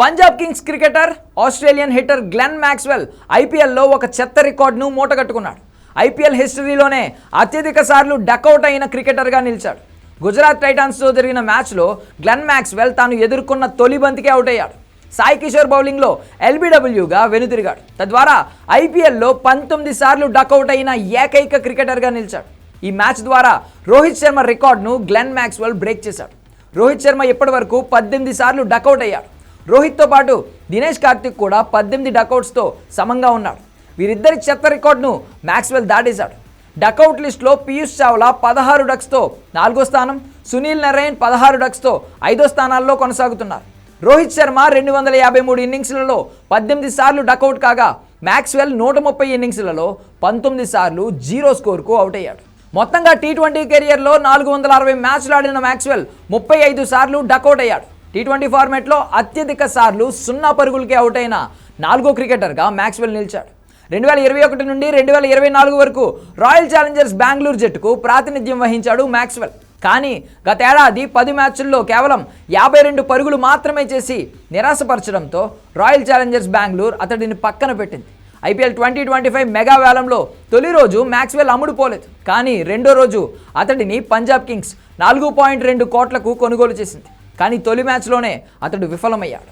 Punjab Kings cricketer Australian hitter Glenn Maxwell ఐపీఎల్లో ఒక చెత్త రికార్డును మూటగట్టుకున్నాడు. ఐపీఎల్ హిస్టరీలోనే అత్యధిక సార్లు డకౌట్ అయిన క్రికెటర్గా నిలిచాడు. గుజరాత్ టైటాన్స్తో జరిగిన మ్యాచ్లో గ్లెన్ మ్యాక్స్వెల్ తాను ఎదుర్కొన్న తొలి బంతికే అవుట్ అయ్యాడు. సాయి కిషోర్ బౌలింగ్లో ఎల్బీడబ్ల్యూగా వెనుతిరిగాడు తద్వారా ఐపీఎల్లో పంతొమ్మిది సార్లు డకౌట్ అయిన ఏకైక క్రికెటర్గా నిలిచాడు. ఈ మ్యాచ్ ద్వారా రోహిత్ శర్మ రికార్డును గ్లెన్ మ్యాక్స్వెల్ బ్రేక్ చేశాడు. రోహిత్ శర్మ ఇప్పటివరకు పద్దెనిమిది సార్లు డకౌట్ అయ్యాడు. రోహిత్తో పాటు దినేష్ కార్తిక్ కూడా పద్దెనిమిది డకౌట్స్తో సమంగా ఉన్నాడు వీరిద్దరి చెత్త రికార్డును మ్యాక్స్వెల్ దాటేశాడు. డకౌట్ లిస్ట్లో పీయూష్ చావ్లా పదహారు డక్స్తో నాలుగో స్థానం సునీల్ నరైన్ పదహారు డక్స్తో ఐదో స్థానాల్లో కొనసాగుతున్నారు. రోహిత్ శర్మ రెండు వందల యాభై మూడు ఇన్నింగ్స్లలో పద్దెనిమిది సార్లు డకౌట్ కాగా మ్యాక్స్వెల్ నూట ముప్పై ఇన్నింగ్స్లలో పంతొమ్మిది సార్లు జీరో స్కోర్కు అవుట్ అయ్యాడు. మొత్తంగా టీ ట్వంటీ కెరియర్లో నాలుగు వందల అరవై మ్యాచ్లు ఆడిన మ్యాక్స్వెల్ ముప్పై ఐదు సార్లు డకౌట్ అయ్యాడు. టీ ట్వంటీ ఫార్మాట్లో అత్యధిక సార్లు సున్నా పరుగులకే అవుట్ అయిన నాలుగో క్రికెటర్గా మ్యాక్స్వెల్ నిలిచాడు. రెండు వేల ఇరవై ఒకటి నుండి రెండు వేల ఇరవై నాలుగు వరకు రాయల్ ఛాలెంజర్స్ బెంగళూరు జట్టుకు ప్రాతినిధ్యం వహించాడు మ్యాక్స్వెల్. కానీ గతేడాది పది మ్యాచ్ల్లో కేవలం యాభై రెండు పరుగులు మాత్రమే చేసి నిరాశపరచడంతో రాయల్ ఛాలెంజర్స్ బెంగళూరు అతడిని పక్కన పెట్టింది. IPL twenty twenty five mega వేలంలో తొలి రోజు మ్యాక్స్వెల్ అమ్ముడుపోలేదు కానీ రెండో రోజు అతడిని పంజాబ్ కింగ్స్ నాలుగు పాయింట్ రెండు కోట్లకు కొనుగోలు చేసింది. కానీ తొలి మ్యాచ్లోనే అతడు విఫలమయ్యాడు.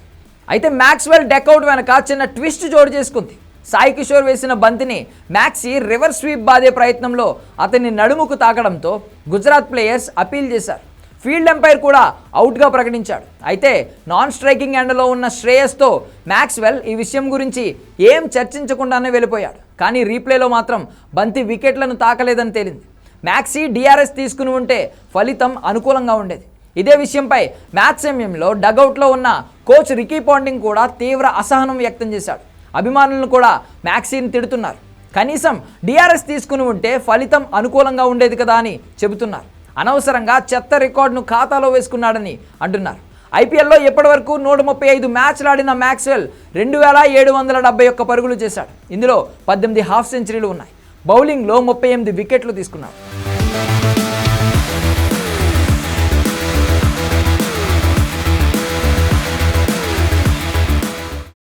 అయితే మ్యాక్స్వెల్ డెకౌట్ వెనక చిన్న ట్విస్ట్ జోడు చేసుకుంది. సాయి కిషోర్ వేసిన బంతిని మ్యాక్సీ రివర్స్ స్వీప్ బాదే ప్రయత్నంలో అతన్ని నడుముకు తాకడంతో గుజరాత్ ప్లేయర్స్ అపీల్ చేశారు. ఫీల్డ్ ఎంపైర్ కూడా అవుట్గా ప్రకటించాడు. అయితే నాన్ స్ట్రైకింగ్ ఎండ్లో ఉన్న శ్రేయస్తో మ్యాక్స్వెల్ ఈ విషయం గురించి ఏం చర్చించకుండానే వెళ్ళిపోయాడు. కానీ రీప్లేలో మాత్రం బంతి వికెట్లను తాకలేదని తేలింది. మ్యాక్సీ డిఆర్ఎస్ తీసుకుని ఉంటే ఫలితం అనుకూలంగా ఉండేది. ఇదే విషయంపై మ్యాచ్ సమయంలో డగౌట్లో ఉన్న కోచ్ రికీ పాండింగ్ కూడా తీవ్ర అసహనం వ్యక్తం చేశాడు. అభిమానులను కూడా మ్యాక్సీని తిడుతున్నారు. కనీసం డిఆర్ఎస్ తీసుకుని ఉంటే ఫలితం అనుకూలంగా ఉండేది కదా అని చెబుతున్నారు. అనవసరంగా చెత్త రికార్డును ఖాతాలో వేసుకున్నాడని అంటున్నారు. ఐపీఎల్లో ఇప్పటివరకు నూట ముప్పై ఐదు మ్యాచ్లు ఆడిన మ్యాక్స్వెల్ రెండు వేల ఏడు వందల డెబ్బై ఒక్క పరుగులు చేశాడు. ఇందులో పద్దెనిమిది హాఫ్ సెంచరీలు ఉన్నాయి. బౌలింగ్లో ముప్పై ఎనిమిది వికెట్లు తీసుకున్నాడు.